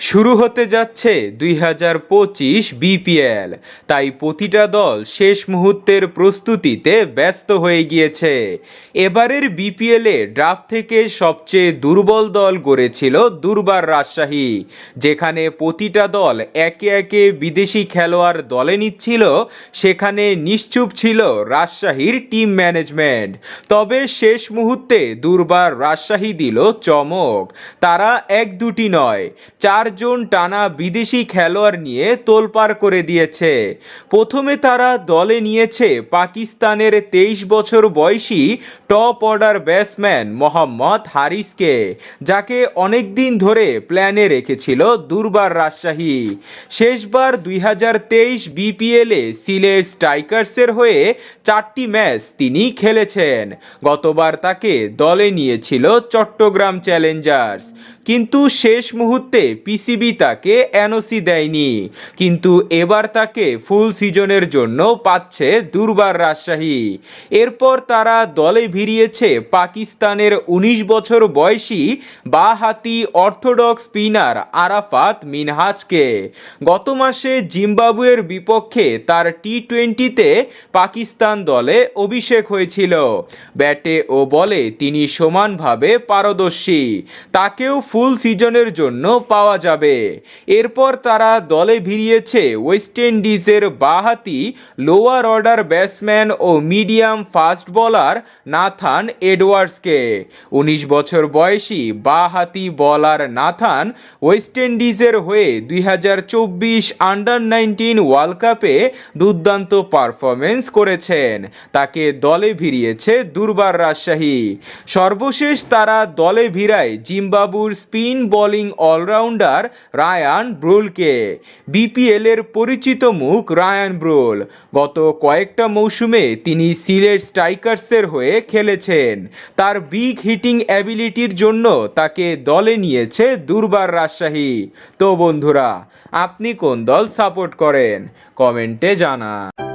শুরু হতে যাচ্ছে দুই হাজার পঁচিশ বিপিএল। তাই প্রতিটা দল শেষ মুহূর্তের প্রস্তুতিতে ব্যস্ত হয়ে গিয়েছে। এবারের বিপিএলে ড্রাফট থেকে সবচেয়ে দুর্বল দল গড়েছিল দুর্বার রাজশাহী, যেখানে প্রতিটা দল একে একে বিদেশি খেলোয়াড় দলে নিচ্ছিল, সেখানে নিশ্চুপ ছিল রাজশাহীর টিম ম্যানেজমেন্ট তবে শেষ মুহূর্তে দুর্বার রাজশাহী দিল চমক। তারা এক দুটি নয় চারজন টানা বিদেশি খেলোয়াড় নিয়ে তোলপাড় করে দিয়েছে। প্রথমে তারা দলে নিয়েছে পাকিস্তানের তেইশ বছর বয়সী টপ অর্ডার ব্যাটসম্যান মোহাম্মদ হারিসকে, যাকে অনেকদিন ধরে প্ল্যানে রেখেছিল দুর্বার রাজশাহী। শেষবার দুই হাজার তেইশ বিপিএলে সিলেট স্ট্রাইকার্সের হয়ে চারটি ম্যাচ তিনি খেলেছেন। গতবার তাকে দলে নিয়েছিল চট্টগ্রাম চ্যালেঞ্জার্স। কিন্তু শেষ মুহূর্তে পিসিবি তাকে এনওসি দেয়নি। কিন্তু এবার তাকে ফুল সিজনের জন্য পাচ্ছে দুর্বার রাজশাহী। এরপর তারা দলে ভিড়িয়েছে পাকিস্তানের উনিশ বছর বয়সী বাহাতি অর্থোডক্স স্পিনার আরাফাত মিনহাজকে। গত মাসে জিম্বাবুয়ের বিপক্ষে তার টি টোয়েন্টিতে পাকিস্তান দলে অভিষেক হয়েছিল। ব্যাটে ও বলে তিনি সমানভাবে পারদর্শী। তাকেও ফুল সিজনের জন্য পাওয়া যাবে। এরপর তারা দলে ভিড়িয়েছে ওয়েস্ট ইন্ডিজের বাহাতি লোয়ার অর্ডার ব্যাটসম্যান ও মিডিয়াম ফাস্ট বলার নাথান এডওয়ার্ডসকে। উনিশ বছর বয়সী বাহাতি বলার নাথান ওয়েস্ট ইন্ডিজের হয়ে দুই হাজার চব্বিশ আন্ডার নাইনটিন ওয়ার্ল্ড কাপে দুর্দান্ত পারফরমেন্স করেছেন। তাকে দলে ভিড়িয়েছে দুর্বার রাজশাহী। সর্বশেষ তারা দলে ভিড়ায় জিম্বাবুর স্পিন বোলিং অলরাউন্ডার রায়ান ব্রুলকে। বিপিএল এর পরিচিত মুখ রায়ান ব্রুল। গত কয়েকটা মৌসুমে তিনি সিলেট স্ট্রাইকার্সের হয়ে খেলেছেন। তার বিগ হিটিং অ্যাবিলিটির জন্য তাকে দলে নিয়েছে দুর্বার রাজশাহী। তো বন্ধুরা, আপনি কোন দল সাপোর্ট করেন? কমেন্টে জানান।